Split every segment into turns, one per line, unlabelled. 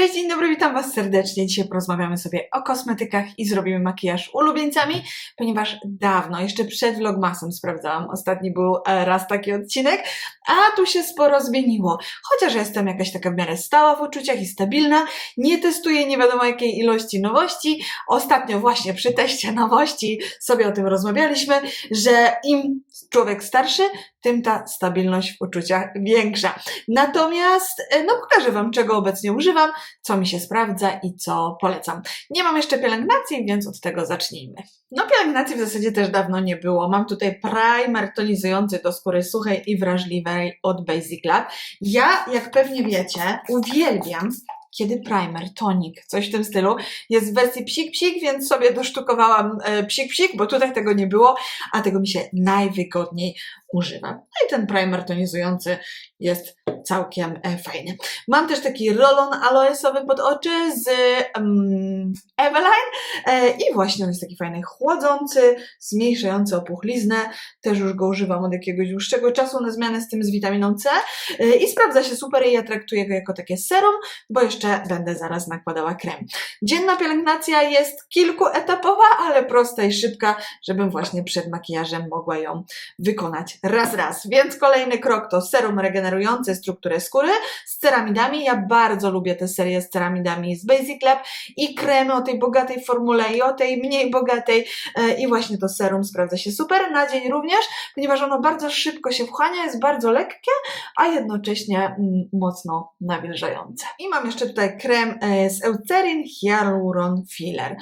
Cześć, dzień dobry, witam Was serdecznie. Dzisiaj porozmawiamy sobie o kosmetykach i zrobimy makijaż ulubieńcami, ponieważ dawno, jeszcze przed Vlogmasem sprawdzałam, ostatni był e, raz taki odcinek, a tu się sporo zmieniło. Chociaż jestem jakaś taka w miarę stała w uczuciach i stabilna, nie testuję nie wiadomo jakiej ilości nowości. Ostatnio właśnie przy teście nowości sobie o tym rozmawialiśmy, że im człowiek starszy, tym ta stabilność w uczuciach większa. Natomiast, e, no pokażę Wam, czego obecnie używam, co mi się sprawdza i co polecam. Nie mam jeszcze pielęgnacji, więc od tego zacznijmy. No pielęgnacji w zasadzie też dawno nie było. Mam tutaj primer tonizujący do skóry suchej i wrażliwej od Basic Lab. Ja, jak pewnie wiecie, uwielbiam kiedy primer, tonik, coś w tym stylu, jest w wersji psik-psik, więc sobie dosztukowałam e, psik-psik, bo tutaj tego nie było, a tego mi się najwygodniej używa. No i ten primer tonizujący jest całkiem e, fajny. Mam też taki rolon aloesowy pod oczy z um, Eveline e, i właśnie on jest taki fajny, chłodzący, zmniejszający opuchliznę. Też już go używam od jakiegoś dłuższego czasu na zmianę z tym z witaminą C e, i sprawdza się super i ja traktuję go jako takie serum, bo jeszcze będę zaraz nakładała krem. Dzienna pielęgnacja jest kilkuetapowa, ale prosta i szybka, żebym właśnie przed makijażem mogła ją wykonać raz, raz. Więc kolejny krok to serum regenerujące strukturę skóry z ceramidami. Ja bardzo lubię te serie z ceramidami z Basic Lab i kremy o tej bogatej formule i o tej mniej bogatej e, i właśnie to serum sprawdza się super na dzień również, ponieważ ono bardzo szybko się wchłania, jest bardzo lekkie, a jednocześnie mm, mocno nawilżające. I mam jeszcze tutaj krem e, z Eucerin Hyaluron Filler.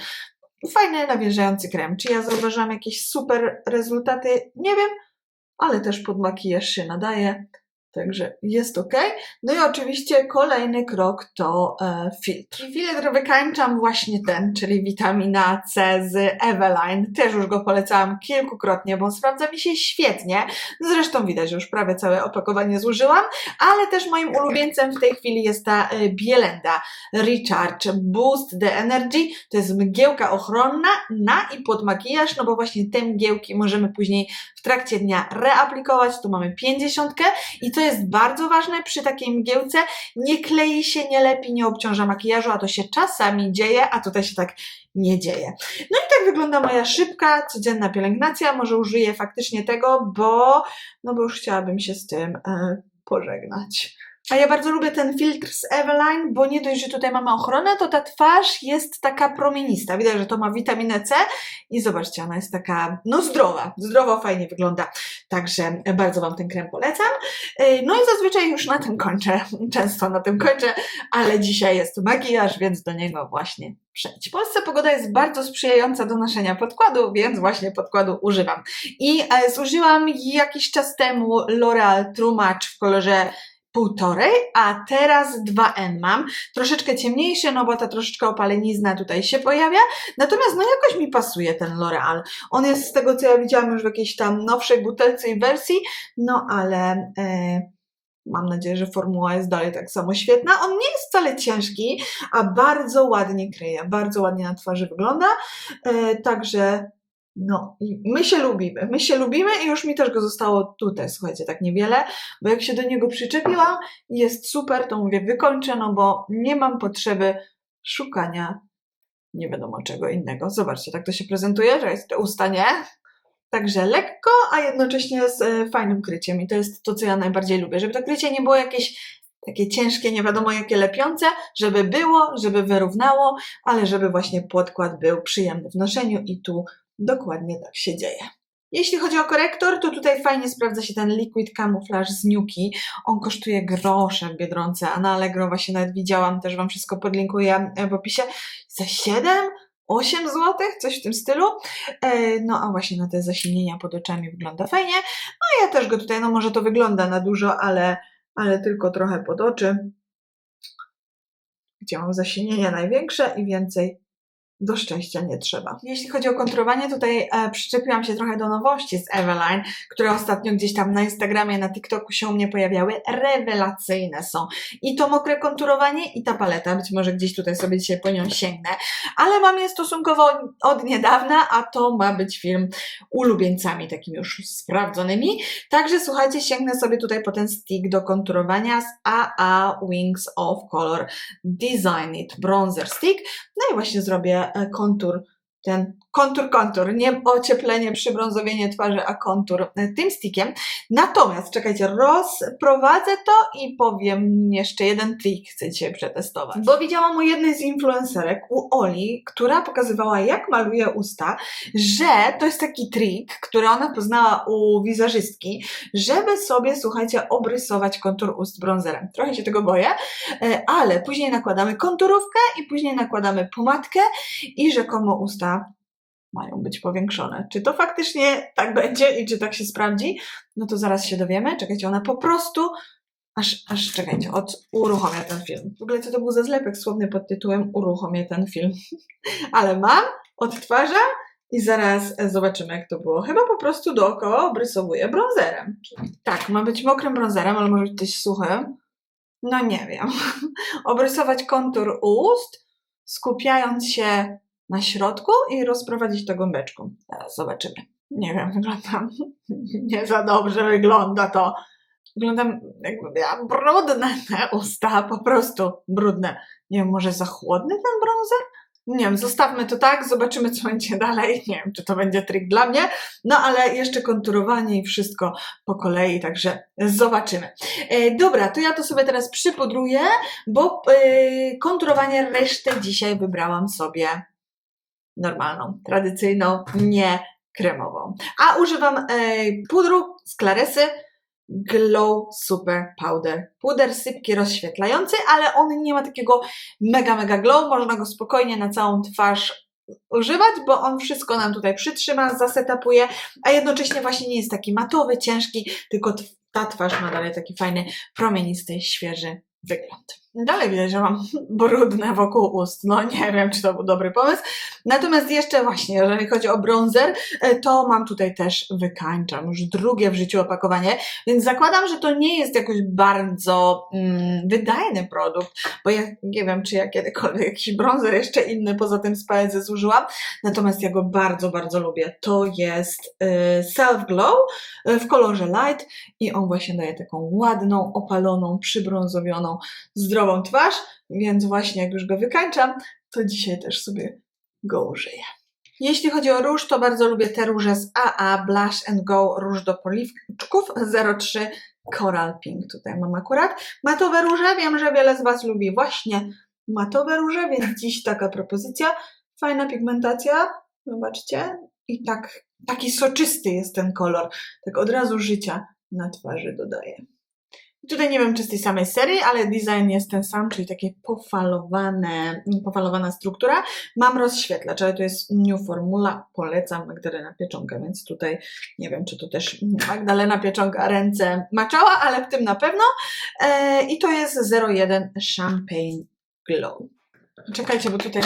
Fajny, nawilżający krem. Czy ja zauważyłam jakieś super rezultaty? Nie wiem, ale też pod makijaż się nadaje. Także jest ok. No i oczywiście kolejny krok to e, filtr. I filtr wykańczam właśnie ten, czyli witamina C z Eveline. Też już go polecałam kilkukrotnie, bo sprawdza mi się świetnie. Zresztą widać, że już prawie całe opakowanie zużyłam, ale też moim ulubieńcem w tej chwili jest ta e, Bielenda Recharge Boost the Energy. To jest mgiełka ochronna na i pod makijaż, no bo właśnie te mgiełki możemy później w trakcie dnia reaplikować. Tu mamy 50 i co jest bardzo ważne przy takiej mgiełce, nie klei się, nie lepi, nie obciąża makijażu, a to się czasami dzieje, a tutaj się tak nie dzieje. No i tak wygląda moja szybka, codzienna pielęgnacja. Może użyję faktycznie tego, bo, no bo już chciałabym się z tym e, pożegnać. A ja bardzo lubię ten filtr z Eveline, bo nie dość, że tutaj mamy ochronę, to ta twarz jest taka promienista. Widać, że to ma witaminę C i zobaczcie, ona jest taka, no zdrowa, zdrowo, fajnie wygląda. Także bardzo Wam ten krem polecam. Yy, No i zazwyczaj już na tym kończę, często na tym kończę, ale dzisiaj jest makijaż, więc do niego właśnie przejdź. W Polsce pogoda jest bardzo sprzyjająca do noszenia podkładu, więc właśnie podkładu używam. I e, zużyłam jakiś czas temu L'Oreal True Match w kolorze półtorej, a teraz 2N mam. Troszeczkę ciemniejszy, no bo ta troszeczkę opalenizna tutaj się pojawia. Natomiast no jakoś mi pasuje ten L'Oreal. On jest z tego, co ja widziałam już w jakiejś tam nowszej butelce i wersji, no ale... E, Mam nadzieję, że formuła jest dalej tak samo świetna. On nie jest wcale ciężki, a bardzo ładnie kryje, bardzo ładnie na twarzy wygląda. E, także no, i my się lubimy, my się lubimy i już mi też go zostało tutaj, słuchajcie, tak niewiele, bo jak się do niego przyczepiłam, jest super, to mówię, wykończę, no bo nie mam potrzeby szukania nie wiadomo czego innego. Zobaczcie, tak to się prezentuje, że jest to usta, nie? Także lekko, a jednocześnie z e, fajnym kryciem i to jest to, co ja najbardziej lubię, żeby to krycie nie było jakieś takie ciężkie, nie wiadomo jakie lepiące, żeby było, żeby wyrównało, ale żeby właśnie podkład był przyjemny w noszeniu i tu dokładnie tak się dzieje. Jeśli chodzi o korektor, to tutaj fajnie sprawdza się ten Liquid Camouflage z Nuki. On kosztuje grosze w Biedronce, a na Allegro właśnie nawet widziałam, też Wam wszystko podlinkuję w opisie, za 7 8 zł, coś w tym stylu. E, No a właśnie na te zasilnienia pod oczami wygląda fajnie. No ja też go tutaj, no może to wygląda na dużo, ale, ale tylko trochę pod oczy. Gdzie mam zasilnienia największe i więcej do szczęścia nie trzeba. Jeśli chodzi o konturowanie, tutaj e, przyczepiłam się trochę do nowości z Eveline, które ostatnio gdzieś tam na Instagramie, na TikToku się u mnie pojawiały. Rewelacyjne są. I to mokre konturowanie, i ta paleta. Być może gdzieś tutaj sobie dzisiaj po nią sięgnę. Ale mam je stosunkowo od niedawna, a to ma być film ulubieńcami, takimi już sprawdzonymi. Także słuchajcie, sięgnę sobie tutaj po ten stick do konturowania z AA Wings of Color Design It Bronzer Stick. No i właśnie zrobię kontur, ten kontur, kontur, nie ocieplenie, przybrązowienie twarzy, a kontur e, tym stickiem. Natomiast, czekajcie, rozprowadzę to i powiem jeszcze jeden trik chcę dzisiaj przetestować. Bo widziałam u jednej z influencerek, u Oli, która pokazywała jak maluje usta, że to jest taki trik, który ona poznała u wizerzystki, żeby sobie, słuchajcie, obrysować kontur ust bronzerem. Trochę się tego boję, e, ale później nakładamy konturówkę i później nakładamy pomadkę i rzekomo usta mają być powiększone. Czy to faktycznie tak będzie i czy tak się sprawdzi? No to zaraz się dowiemy. Czekajcie, ona po prostu. Aż, aż czekajcie, od uruchomię ten film. W ogóle co to był za zlepek słowny pod tytułem Uruchomię ten film. Ale mam, odtwarzam i zaraz zobaczymy, jak to było. Chyba po prostu dookoła obrysowuję bronzerem. Tak, ma być mokrym bronzerem, ale może być też suchym. No nie wiem. Obrysować kontur ust, skupiając się na środku i rozprowadzić to gąbeczką. Teraz zobaczymy. Nie wiem, wyglądam nie za dobrze wygląda to. Wyglądam jakby miałam brudne te usta, po prostu brudne. Nie wiem, może za chłodny ten bronzer? Nie wiem, zostawmy to tak, zobaczymy co będzie dalej. Nie wiem, czy to będzie trik dla mnie, no ale jeszcze konturowanie i wszystko po kolei, także zobaczymy. E, dobra, to ja to sobie teraz przypudruję, bo e, konturowanie resztę dzisiaj wybrałam sobie normalną, tradycyjną, nie kremową. A używam e, pudru z Claresy Glow Super Powder. Puder sypki rozświetlający, ale on nie ma takiego mega, mega glow. Można go spokojnie na całą twarz używać, bo on wszystko nam tutaj przytrzyma, zasetapuje, a jednocześnie właśnie nie jest taki matowy, ciężki, tylko ta twarz ma dalej taki fajny, promienisty, świeży wygląd. Dalej widać, że mam brudne wokół ust. No nie wiem, czy to był dobry pomysł. Natomiast jeszcze właśnie, jeżeli chodzi o bronzer, e, to mam tutaj też wykańczam. Już drugie w życiu opakowanie, więc zakładam, że to nie jest jakoś bardzo mm, wydajny produkt, bo ja nie wiem, czy ja kiedykolwiek jakiś bronzer jeszcze inny poza tym z Paezy zużyłam. Natomiast ja go bardzo, bardzo lubię. To jest y, Self Glow y, w kolorze light i on właśnie daje taką ładną, opaloną, przybrązowioną, zdrową zdrową twarz, więc właśnie jak już go wykańczam, to dzisiaj też sobie go użyję. Jeśli chodzi o róż, to bardzo lubię te róże z AA Blush and Go Róż do policzków 03 Coral Pink. Tutaj mam akurat matowe róże. Wiem, że wiele z Was lubi właśnie matowe róże, więc dziś taka propozycja. Fajna pigmentacja, zobaczcie. I tak, taki soczysty jest ten kolor. Tak od razu życia na twarzy dodaję. Tutaj nie wiem, czy z tej samej serii, ale design jest ten sam, czyli takie pofalowane, pofalowana struktura. Mam rozświetlacz, ale to jest New Formula, polecam Magdalena Pieczonka, więc tutaj nie wiem, czy to też Magdalena Pieczonka ręce maczała, ale w tym na pewno. E, I to jest 01 Champagne Glow. Czekajcie, bo tutaj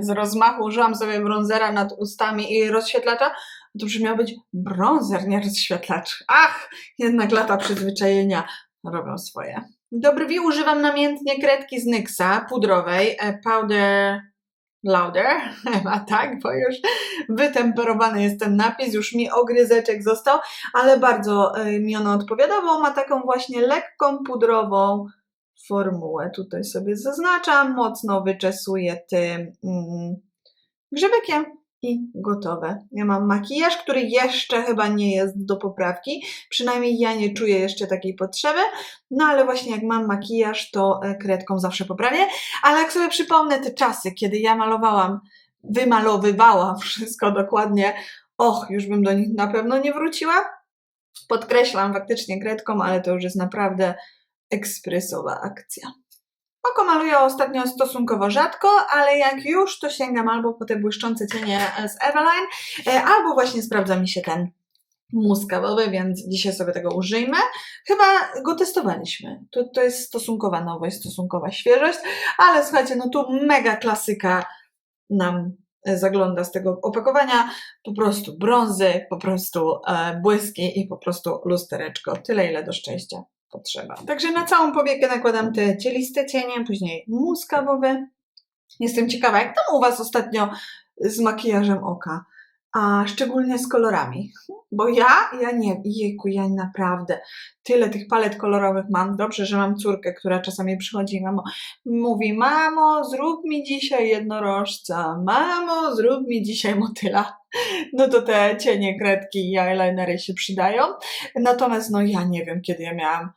z rozmachu użyłam sobie bronzera nad ustami i rozświetlacza. To brzmiał być bronzer, nie rozświetlacz. Ach, jednak lata przyzwyczajenia robią swoje. Dobry wi używam namiętnie kredki z NYXa pudrowej, e, powder louder, a tak, bo już wytemperowany jest ten napis, już mi ogryzeczek został, ale bardzo e, mi ono odpowiada, bo ma taką właśnie lekką pudrową formułę. Tutaj sobie zaznaczam, mocno wyczesuję tym mm, i gotowe. Ja mam makijaż, który jeszcze chyba nie jest do poprawki, przynajmniej ja nie czuję jeszcze takiej potrzeby, no ale właśnie jak mam makijaż, to e, kredką zawsze poprawię, ale jak sobie przypomnę te czasy, kiedy ja malowałam, wymalowywałam wszystko dokładnie, och, już bym do nich na pewno nie wróciła. Podkreślam faktycznie kredką, ale to już jest naprawdę ekspresowa akcja. Oko maluję ostatnio stosunkowo rzadko, ale jak już, to sięgam albo po te błyszczące cienie z Eveline, e, albo właśnie sprawdza mi się ten muskawowy, więc dzisiaj sobie tego użyjmy. Chyba go testowaliśmy. To, to jest stosunkowa nowość, stosunkowa świeżość, ale słuchajcie, no tu mega klasyka nam e, zagląda z tego opakowania, po prostu brązy, po prostu e, błyski i po prostu lustereczko. Tyle, ile do szczęścia potrzeba. Także na całą powiekę nakładam te cieliste cienie, później muskawowy. Jestem ciekawa, jak tam u Was ostatnio z makijażem oka, a szczególnie z kolorami. Bo ja, ja nie, jejku, ja naprawdę tyle tych palet kolorowych mam. Dobrze, że mam córkę, która czasami przychodzi i mamo, mówi, mamo, zrób mi dzisiaj jednorożca, mamo, zrób mi dzisiaj motyla. No to te cienie, kredki i eyelinery się przydają. Natomiast no ja nie wiem, kiedy ja miałam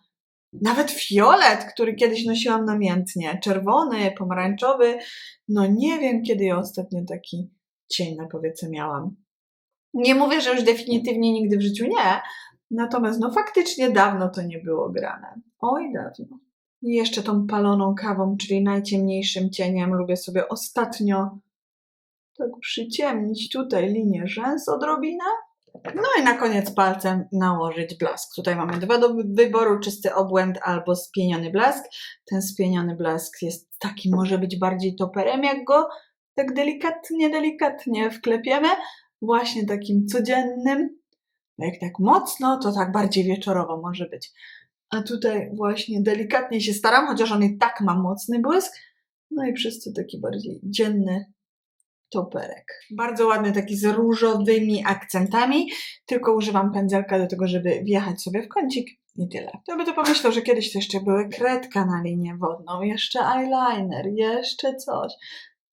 nawet fiolet, który kiedyś nosiłam namiętnie, czerwony, pomarańczowy, no nie wiem, kiedy ja ostatnio taki cień na powiece miałam. Nie mówię, że już definitywnie nigdy w życiu nie, natomiast no faktycznie dawno to nie było grane. Oj, dawno. I jeszcze tą paloną kawą, czyli najciemniejszym cieniem, lubię sobie ostatnio tak przyciemnić tutaj linię rzęs odrobinę. No i na koniec palcem nałożyć blask. Tutaj mamy dwa do wyboru, czysty obłęd albo spieniony blask. Ten spieniony blask jest taki, może być bardziej toperem, jak go tak delikatnie, delikatnie wklepiemy. Właśnie takim codziennym. Jak tak mocno, to tak bardziej wieczorowo może być. A tutaj właśnie delikatnie się staram, chociaż on i tak ma mocny błysk. No i przez to taki bardziej dzienny toperek. Bardzo ładny, taki z różowymi akcentami, tylko używam pędzelka do tego, żeby wjechać sobie w kącik i tyle. To by to pomyślał, że kiedyś to jeszcze były kredka na linię wodną, jeszcze eyeliner, jeszcze coś.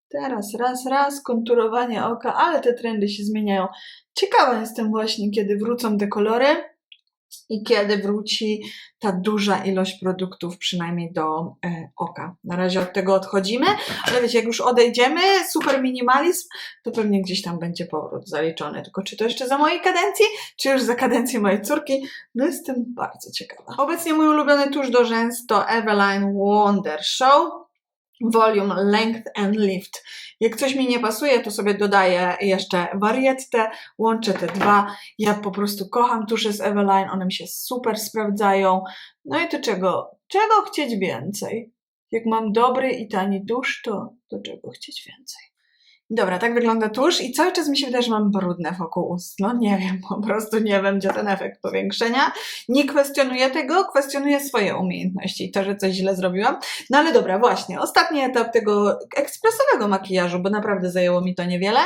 Teraz raz, raz, konturowanie oka, ale te trendy się zmieniają. Ciekawa jestem właśnie, kiedy wrócą te kolory i kiedy wróci ta duża ilość produktów, przynajmniej do e, oka. Na razie od tego odchodzimy, ale wiecie, jak już odejdziemy, super minimalizm, to pewnie gdzieś tam będzie powrót zaliczony. Tylko czy to jeszcze za mojej kadencji, czy już za kadencji mojej córki? No jestem bardzo ciekawa. Obecnie mój ulubiony tusz do rzęs to Eveline Wonder Show. Volume, Length and Lift. Jak coś mi nie pasuje, to sobie dodaję jeszcze wariettę, łączę te dwa. Ja po prostu kocham tusze z Eveline, one mi się super sprawdzają. No i to czego? Czego chcieć więcej? Jak mam dobry i tani tusz, to, to czego chcieć więcej? Dobra, tak wygląda tusz i cały czas mi się wydaje, że mam brudne wokół ust. No nie wiem, po prostu nie wiem, gdzie ten efekt powiększenia. Nie kwestionuję tego, kwestionuję swoje umiejętności i to, że coś źle zrobiłam. No ale dobra, właśnie, ostatni etap tego ekspresowego makijażu, bo naprawdę zajęło mi to niewiele,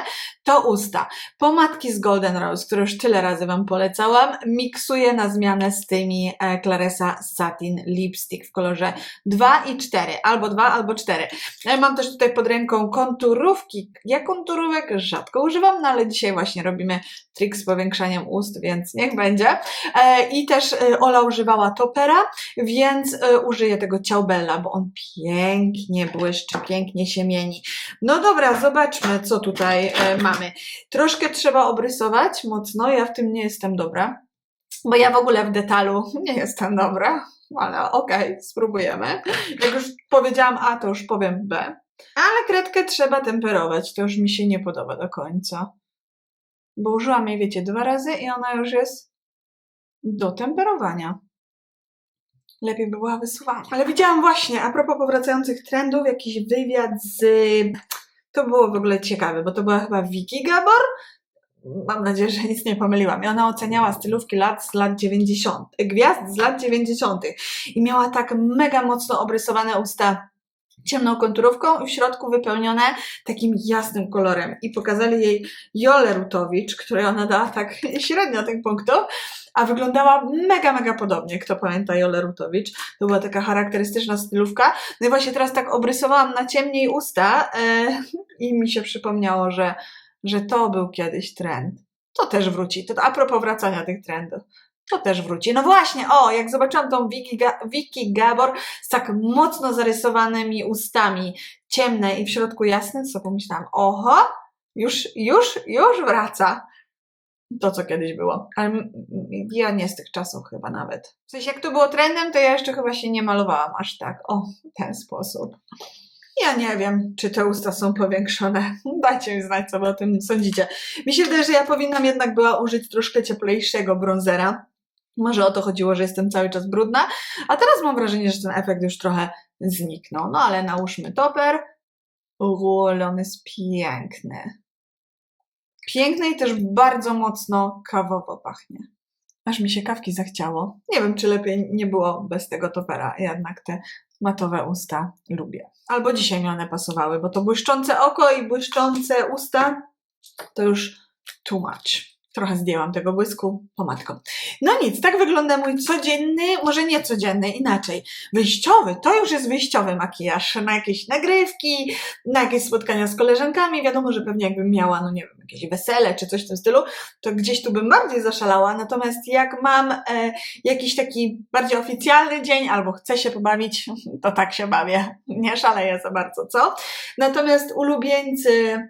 to usta. Pomadki z Golden Rose, które już tyle razy Wam polecałam, miksuję na zmianę z tymi e, Claresa Satin Lipstick w kolorze 2 i 4, albo 2, albo 4. E, Mam też tutaj pod ręką konturówki. Ja konturówek rzadko używam, no ale dzisiaj właśnie robimy trik z powiększaniem ust, więc niech będzie. E, I też e, Ola używała topera, więc e, użyję tego ciaubella, bo on pięknie błyszczy, pięknie się mieni. No dobra, zobaczmy, co tutaj mamy. Troszkę trzeba obrysować mocno, ja w tym nie jestem dobra, bo ja w ogóle w detalu nie jestem dobra, ale okej, spróbujemy. Jak już powiedziałam A, to już powiem B. Ale kredkę trzeba temperować, to już mi się nie podoba do końca. Bo użyłam jej, wiecie, dwa razy i ona już jest do temperowania. Lepiej by była wysuwana. Ale widziałam właśnie, a propos powracających trendów, jakiś wywiad z... To było w ogóle ciekawe, bo to była chyba Vicky Gabor. Mam nadzieję, że nic nie pomyliłam. I ona oceniała stylówki lat z lat 90. Gwiazd z lat 90. I miała tak mega mocno obrysowane usta ciemną konturówką i w środku wypełnione takim jasnym kolorem. I pokazali jej Jolę Rutowicz, której ona dała tak średnio tych punktów, a wyglądała mega, mega podobnie. Kto pamięta Jolę Rutowicz? To była taka charakterystyczna stylówka. No i właśnie teraz tak obrysowałam na ciemniej usta e, i mi się przypomniało, że, że to był kiedyś trend. To też wróci. To a propos wracania tych trendów. To też wróci. No właśnie, o, jak zobaczyłam tą Vicky, Vicky Gabor z tak mocno zarysowanymi ustami, ciemne i w środku jasne, to pomyślałam, oho, już, już, już wraca. To, co kiedyś było. Ale ja nie z tych czasów chyba nawet. W sensie, jak to było trendem, to ja jeszcze chyba się nie malowałam aż tak. O, w ten sposób. Ja nie wiem, czy te usta są powiększone. Dajcie mi znać, co wy o tym sądzicie. Mi się wydaje, że ja powinnam jednak była użyć troszkę cieplejszego bronzera. Może o to chodziło, że jestem cały czas brudna, a teraz mam wrażenie, że ten efekt już trochę zniknął. No ale nałóżmy toper. Ale on jest piękny. piękne i też bardzo mocno kawowo pachnie. Aż mi się kawki zachciało. Nie wiem, czy lepiej nie było bez tego topera, jednak te matowe usta lubię. Albo dzisiaj mi one pasowały, bo to błyszczące oko i błyszczące usta to już too much. Trochę zdjęłam tego błysku pomadką. No nic, tak wygląda mój codzienny, może nie codzienny, inaczej. Wyjściowy, to już jest wyjściowy makijaż na jakieś nagrywki, na jakieś spotkania z koleżankami. Wiadomo, że pewnie jakbym miała, no nie wiem, jakieś wesele czy coś w tym stylu, to gdzieś tu bym bardziej zaszalała. Natomiast jak mam e, jakiś taki bardziej oficjalny dzień albo chcę się pobawić, to tak się bawię. Nie szaleję za bardzo, co? Natomiast ulubieńcy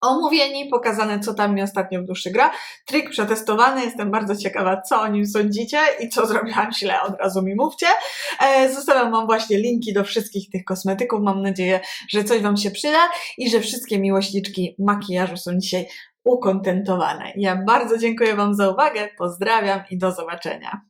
omówieni, pokazane, co tam mi ostatnio w duszy gra. Trik przetestowany, jestem bardzo ciekawa, co o nim sądzicie i co zrobiłam źle, od razu mi mówcie. E, zostawiam Wam właśnie linki do wszystkich tych kosmetyków. Mam nadzieję, że coś Wam się przyda i że wszystkie miłośniczki makijażu są dzisiaj ukontentowane. Ja bardzo dziękuję Wam za uwagę, pozdrawiam i do zobaczenia.